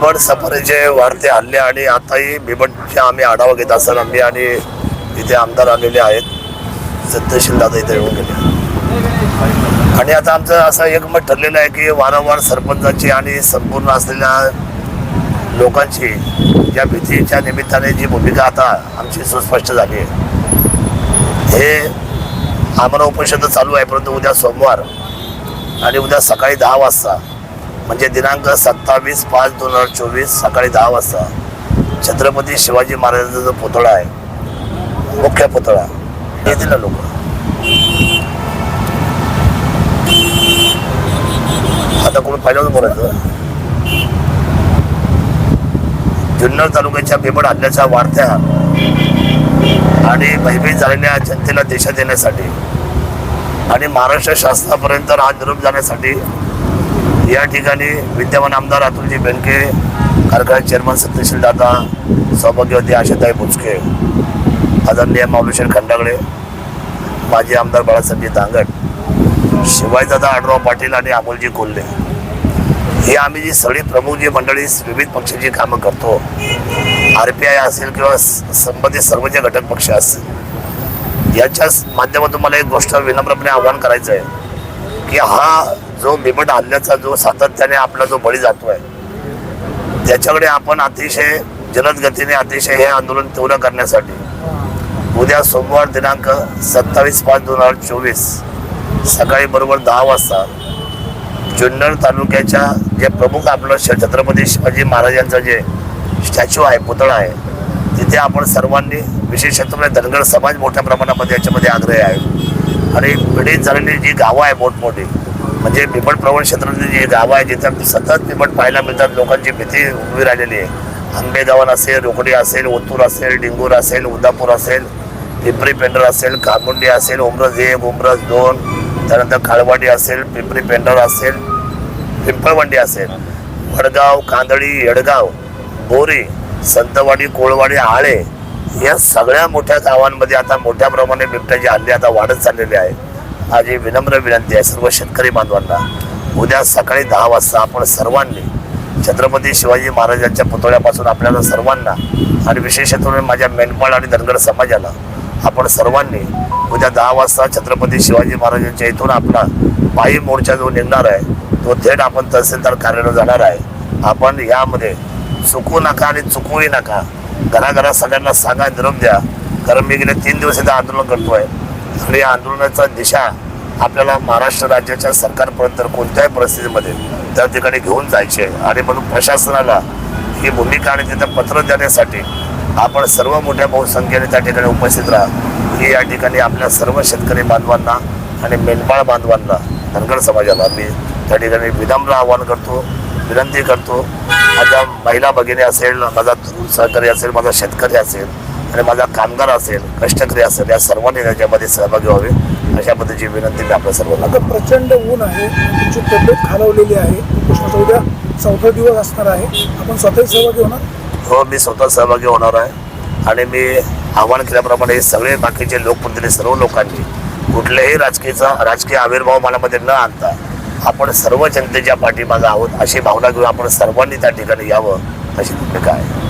बिबट सफारीचे वाढते हल्ले आणि आताही बिबटचे आम्ही आढावा घेत असताना आम्ही आणि इथे आमदार आलेले आहेत. सत्यशील दादा इथे येऊन गेले. आणि आता आमचं असं एकमत ठरलेलं आहे की वारंवार सरपंचाची आणि संपूर्ण असलेल्या लोकांची या भीतीच्या निमित्ताने जी भूमिका आता आमची सुस्पष्ट झाली आहे. हे आम्हाला उपनिषद चालू आहे परंतु उद्या सोमवार आणि उद्या सकाळी दहा वाजता म्हणजे दिनांक सत्तावीस पाच दोन हजार चोवीस सकाळी दहा वाजता. छत्रपती शिवाजी महाराजांचा जो पुतळा आहे मुख्य पुतळा येतील ना लोक. आता कोण पहिल्यावर बोलायचं? जुन्नर तालुक्याच्या बेबड हल्ल्याच्या वाढत्या आणि भयभीत झालेल्या जनतेला दिशा देण्यासाठी आणि महाराष्ट्र शासनापर्यंत हा निरोप जाण्यासाठी या ठिकाणी विद्यमान आमदार अतुलजी बेनके कारखाना चेअरमन सत्यशील दादा सौभाग्यवती आशाताई बुचके आदरणीय माऊलीशेठ खंडागळे माजी आमदार बाळासाहेबजी दांगट शिवायदादा आडराव पाटील आणि अमोलजी कोल्हे. ही आम्ही जी सगळी प्रमुख जी मंडळी विविध पक्षाची कामं करतो आर पी आय असेल किंवा संबंधित सर्व जे घटक पक्ष असतील याच्याच माध्यमातून मला एक गोष्ट विनम्रपणे आव्हान करायचं आहे की हा जो बिबट हल्ल्याचा जो सातत्याने आपला जो बळी जातोय त्याच्याकडे आपण अतिशय जलद गतीने अतिशय हे आंदोलन तीव्र करण्यासाठी उद्या सोमवार दिनांक सत्तावीस पाच दोन हजार चोवीस सकाळी बरोबर दहा वाजता जुन्नर तालुक्याच्या जे प्रमुख आपलं श- छत्रपती शिवाजी महाराजांचं जे स्टॅच्यू आहे पुतळा आहे तिथे आपण सर्वांनी विशेषत्व धनगर समाज मोठ्या प्रमाणामध्ये याच्यामध्ये आग्रही आहे. आणि पिढीत झालेली जी गावं आहे मोठमोठी म्हणजे बिबट प्रवण क्षेत्रातले जे गावं आहे जिथे सतत बिबट पाहायला मिळतात लोकांची भीती उभी राहिलेली आहे. आंबेगावन असेल रोकडी असेल ओतूर असेल डिंगूर असेल उदापूर असेल पिंपरी पेंडर असेल कामुंडी असेल उमरज एक उमरज दोन त्यानंतर खाळवाडी असेल पिंपरी पेंडर असेल पिंपळवंडी असेल. वडगाव कांदळी येडगाव बोरी संतवाडी कोळवाडी आळे या सगळ्या मोठ्या गावांमध्ये आता मोठ्या प्रमाणे बिबट्याचे हल्ले आता वाढत चाललेले आहे. माझी विनम्र विनंती आहे सर्व शेतकरी बांधवांना. उद्या सकाळी दहा वाजता आपण सर्वांनी छत्रपती शिवाजी महाराजांच्या पुतळ्यापासून आपल्याला सर्वांना आणि विशेषत्वाने माझ्या मेंढपाळ आणि धनगर समाजाला आपण सर्वांनी उद्या दहा वाजता छत्रपती शिवाजी महाराजांच्या इथून आपला पायी मोर्चा जो निघणार आहे तो थेट आपण तहसीलदार कार्यालय जाणार आहे. आपण यामध्ये चुकू नका आणि चुकूही नका. घराघरात सगळ्यांना सांगा निरोप द्या कारण मी गेले तीन दिवस इथं आंदोलन करतो आहे आणि या आंदोलनाचा दिशा आपल्याला महाराष्ट्र राज्याच्या सरकारपर्यंत कोणत्याही परिस्थितीमध्ये त्या ठिकाणी घेऊन जायचे आणि म्हणून प्रशासनाला ही भूमिका आणि तिथं पत्र देण्यासाठी आपण सर्व मोठ्या बहुसंख्येने त्या ठिकाणी उपस्थित राहा. ही या ठिकाणी आपल्या सर्व शेतकरी बांधवांना आणि मेंढपाळ बांधवांना धनगर समाजाला मी त्या ठिकाणी विनम्र आवाहन करतो विनंती करतो. माझ्या महिला भगिनी असेल माझा तरुण सहकारी असेल माझा शेतकरी असेल आणि माझा कामगार असेल कष्टकरी असेल या सर्वांनी त्याच्यामध्ये सहभागी व्हावे. अशा पद्धतीची विनंती मी आपल्या सर्वांना आता प्रचंड ऊन आहे तुमची तब्येत खालावलेली आहे. उपोषणाचा उद्या चौथा दिवस असणार आहे. आपण स्वतःही सहभागी होणार? हो मी स्वतः सहभागी होणार आहे. आणि मी आव्हान केल्याप्रमाणे हे सगळे बाकीचे लोकप्रतिनिधी सर्व लोकांनी कुठल्याही राजकीयचा राजकीय आविर्भाव मनामध्ये न आणता आपण सर्व जनतेच्या पाठीमागे आहोत अशी भावना घेऊन आपण सर्वांनी त्या ठिकाणी यावं अशी भूमिका आहे.